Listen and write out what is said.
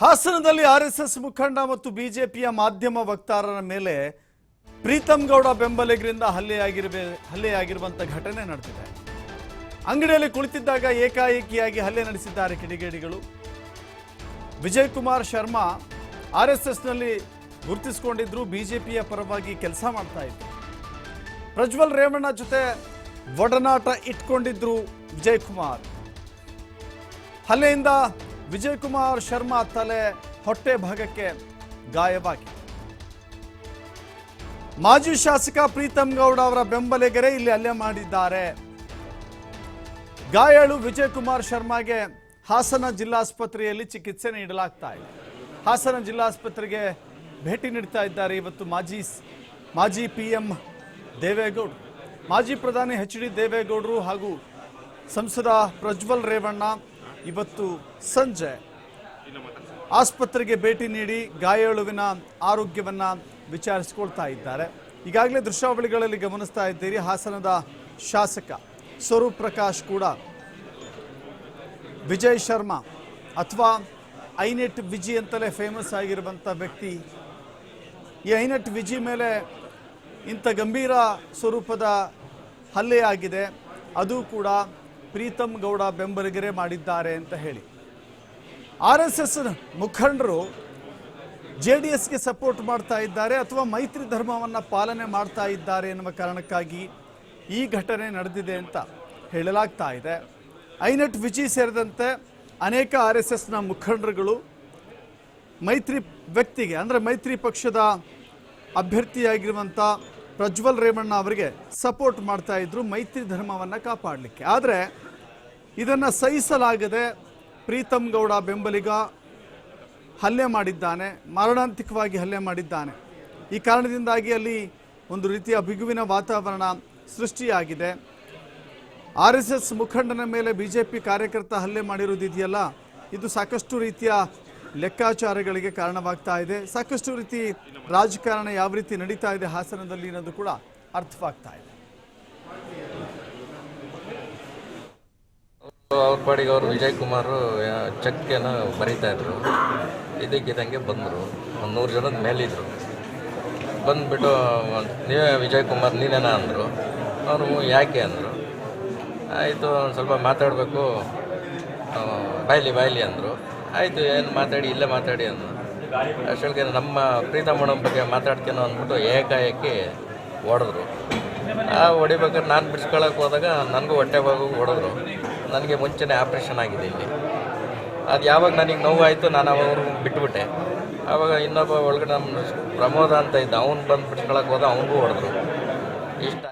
ಹಾಸನದಲ್ಲಿ ಆರ್ಎಸ್ಎಸ್ ಮುಖಂಡ ಮತ್ತು ಬಿಜೆಪಿಯ ಮಾಧ್ಯಮ ವಕ್ತಾರರ ಮೇಲೆ ಪ್ರೀತಮ್ ಗೌಡ ಬೆಂಬಲಿಗರಿಂದ ಹಲ್ಲೆಯಾಗಿರಬೇ ಹಲ್ಲೆಯಾಗಿರುವಂಥ ಘಟನೆ ನಡೆದಿದೆ. ಅಂಗಡಿಯಲ್ಲಿ ಕುಳಿತಿದ್ದಾಗ ಏಕಾಏಕಿಯಾಗಿ ಹಲ್ಲೆ ನಡೆಸಿದ್ದಾರೆ ಕಿಡಿಗೇಡಿಗಳು. ವಿಜಯ್ ಕುಮಾರ್ ಶರ್ಮಾ ಆರ್ಎಸ್ಎಸ್ನಲ್ಲಿ ಗುರುತಿಸಿಕೊಂಡಿದ್ರು, ಬಿಜೆಪಿಯ ಪರವಾಗಿ ಕೆಲಸ ಮಾಡ್ತಾ ಇದ್ರು. ಪ್ರಜ್ವಲ್ ರೇವಣ್ಣ ಜೊತೆ ಒಡನಾಟ ಇಟ್ಕೊಂಡಿದ್ರು ವಿಜಯ್ ಕುಮಾರ್ ಹಲ್ಲೆಯಿಂದ ವಿಜಯ್ ಕುಮಾರ್ ಶರ್ಮಾ ತಲೆ ಹೊಟ್ಟೆ ಭಾಗಕ್ಕೆ ಗಾಯವಾಗಿದೆ ಮಾಜಿ ಶಾಸಕ ಪ್ರೀತಮ್ ಗೌಡ ಅವರ ಬೆಂಬಲಿಗರೇ ಇಲ್ಲಿ ಹಲ್ಲೆ ಮಾಡಿದ್ದಾರೆ. ಗಾಯಾಳು ವಿಜಯ್ ಕುಮಾರ್ ಶರ್ಮಾಗೆ ಹಾಸನ ಜಿಲ್ಲಾಸ್ಪತ್ರೆಯಲ್ಲಿ ಚಿಕಿತ್ಸೆ ನೀಡಲಾಗ್ತಾ ಇದೆ. ಹಾಸನ ಜಿಲ್ಲಾಸ್ಪತ್ರೆಗೆ ಭೇಟಿ ನೀಡ್ತಾ ಇದ್ದಾರೆ ಇವತ್ತು ಮಾಜಿ ಮಾಜಿ ಪಿ ಎಂ ದೇವೇಗೌಡ. ಮಾಜಿ ಪ್ರಧಾನಿ ಎಚ್ ಡಿ ದೇವೇಗೌಡರು ಹಾಗೂ ಸಂಸದ ಪ್ರಜ್ವಲ್ ರೇವಣ್ಣ ಇವತ್ತು ಸಂಜೆ ಆಸ್ಪತ್ರೆಗೆ ಭೇಟಿ ನೀಡಿ ಗಾಯಾಳುವಿನ ಆರೋಗ್ಯವನ್ನು ವಿಚಾರಿಸಿಕೊಳ್ತಾ ಇದ್ದಾರೆ. ಈಗಾಗಲೇ ದೃಶ್ಯಾವಳಿಗಳಲ್ಲಿ ಗಮನಿಸ್ತಾ ಇದ್ದೀರಿ, ಹಾಸನದ ಶಾಸಕ ಸ್ವರೂಪ್ ಪ್ರಕಾಶ್ ಕೂಡ ವಿಜಯ್ ಶರ್ಮಾ ಅಥವಾ ಐನೆಟ್ ವಿಜಿ ಅಂತಲೇ ಫೇಮಸ್ ಆಗಿರುವಂಥ ವ್ಯಕ್ತಿ. ಈ ಐನೆಟ್ ವಿಜಿ ಮೇಲೆ ಇಂಥ ಗಂಭೀರ ಸ್ವರೂಪದ ಹಲ್ಲೆ ಆಗಿದೆ. ಅದು ಕೂಡ ಪ್ರೀತಮ್ ಗೌಡ ಬೆಂಬಲಿಗರೆ ಮಾಡಿದ್ದಾರೆ ಅಂತ ಹೇಳಿ. ಆರ್ ಎಸ್ ಎಸ್ ಮುಖಂಡರು ಜೆ ಡಿ ಎಸ್ಗೆ ಸಪೋರ್ಟ್ ಮಾಡ್ತಾ ಇದ್ದಾರೆ ಅಥವಾ ಮೈತ್ರಿ ಧರ್ಮವನ್ನು ಪಾಲನೆ ಮಾಡ್ತಾ ಇದ್ದಾರೆ ಎನ್ನುವ ಕಾರಣಕ್ಕಾಗಿ ಈ ಘಟನೆ ನಡೆದಿದೆ ಅಂತ ಹೇಳಲಾಗ್ತಾ ಇದೆ. ಐನಟ್ ವಿಜಿ ಸೇರಿದಂತೆ ಅನೇಕ ಆರ್ ಎಸ್ ಎಸ್ನ ಮುಖಂಡರುಗಳು ಮೈತ್ರಿ ವ್ಯಕ್ತಿಗೆ, ಅಂದರೆ ಮೈತ್ರಿ ಪಕ್ಷದ ಅಭ್ಯರ್ಥಿಯಾಗಿರುವಂಥ ಪ್ರಜ್ವಲ್ ರೇವಣ್ಣ ಅವರಿಗೆ ಸಪೋರ್ಟ್ ಮಾಡ್ತಾ ಇದ್ರು, ಮೈತ್ರಿ ಧರ್ಮವನ್ನು ಕಾಪಾಡಲಿಕ್ಕೆ. ಆದರೆ ಇದನ್ನು ಸಹಿಸಲಾಗದೆ ಪ್ರೀತಮ್ ಗೌಡ ಬೆಂಬಲಿಗ ಹಲ್ಲೆ ಮಾಡಿದ್ದಾನೆ, ಮಾರಣಾಂತಿಕವಾಗಿ ಹಲ್ಲೆ ಮಾಡಿದ್ದಾನೆ. ಈ ಕಾರಣದಿಂದಾಗಿ ಅಲ್ಲಿ ಒಂದು ರೀತಿಯ ಬಿಗುವಿನ ವಾತಾವರಣ ಸೃಷ್ಟಿಯಾಗಿದೆ. ಆರ್ ಎಸ್ ಎಸ್ ಮುಖಂಡನ ಮೇಲೆ ಬಿಜೆಪಿ ಕಾರ್ಯಕರ್ತ ಹಲ್ಲೆ ಮಾಡಿರೋದಿದೆಯಲ್ಲ ಇದು ಸಾಕಷ್ಟು ರೀತಿಯ ಲೆಕ್ಕಾಚಾರಗಳಿಗೆ ಕಾರಣವಾಗ್ತಾ ಇದೆ. ಸಾಕಷ್ಟು ರೀತಿ ರಾಜಕಾರಣ ಯಾವ ರೀತಿ ನಡೀತಾ ಇದೆ ಹಾಸನದಲ್ಲಿ ಅನ್ನೋದು ಕೂಡ ಅರ್ಥವಾಗ್ತಾ ಇದೆ. ಅವ್ರ ಪಾಡಿಗೆ ಅವರು ವಿಜಯ್ ಕುಮಾರ್ ಚಕ್ಕೆನ ಬರೀತಾ ಇದ್ರು. ಇದಕ್ಕಿದಂಗೆ ಬಂದರು. ಒಂದು ನೂರು ಜನದ ಮೇಲಿದ್ರು. ಬಂದುಬಿಟ್ಟು ನೀವೇ ವಿಜಯ್ ಕುಮಾರ್ ನೀನೇನ ಅಂದರು. ಅವರು ಯಾಕೆ ಅಂದರು. ಆಯಿತು, ಒಂದು ಸ್ವಲ್ಪ ಮಾತಾಡಬೇಕು. ಬಾಯ್ಲಿ ಬಾಯ್ಲಿ ಅಂದರು. ಆಯಿತು, ಏನು ಮಾತಾಡಿ, ಇಲ್ಲೇ ಮಾತಾಡಿ ಅಂದರು ಅಷ್ಟೊಳಗೆ ನಮ್ಮ ಪ್ರೀತಮ್ಮನ ಬಗ್ಗೆ ಮಾತಾಡ್ತೇನೋ ಅಂದ್ಬಿಟ್ಟು ಏಕಾಏಕಿ ಹೊಡೆದ್ರು ಆ ಹೊಡಿಬೇಕಾದ್ರೆ ನಾನು ಬಿಡ್ಸ್ಕೊಳಕ್ಕೆ ಹೋದಾಗ ನನಗೂ ಹೊಟ್ಟೆ ಬಾಗು ಹೊಡೆದ್ರು ನನಗೆ ಮುಂಚೆನೇ ಆಪ್ರೇಷನ್ ಆಗಿದೆ ಇಲ್ಲಿ. ಅದು ಯಾವಾಗ ನನಗೆ ನೋವಾಯಿತು, ನಾನು ಅವಾಗ ಬಿಟ್ಬಿಟ್ಟೆ. ಆವಾಗ ಇನ್ನೊಬ್ಬ ಒಳಗಡೆ ನಮ್ಮ ಪ್ರಮೋದ ಅಂತ ಇದ್ದ, ಅವ್ನು ಬಂದು ಬಿಡ್ಸ್ಕೊಳಕ್ಕೆ ಹೋದ, ಅವನಿಗೂ ಹೊಡೆದ್ರು ಇಷ್ಟ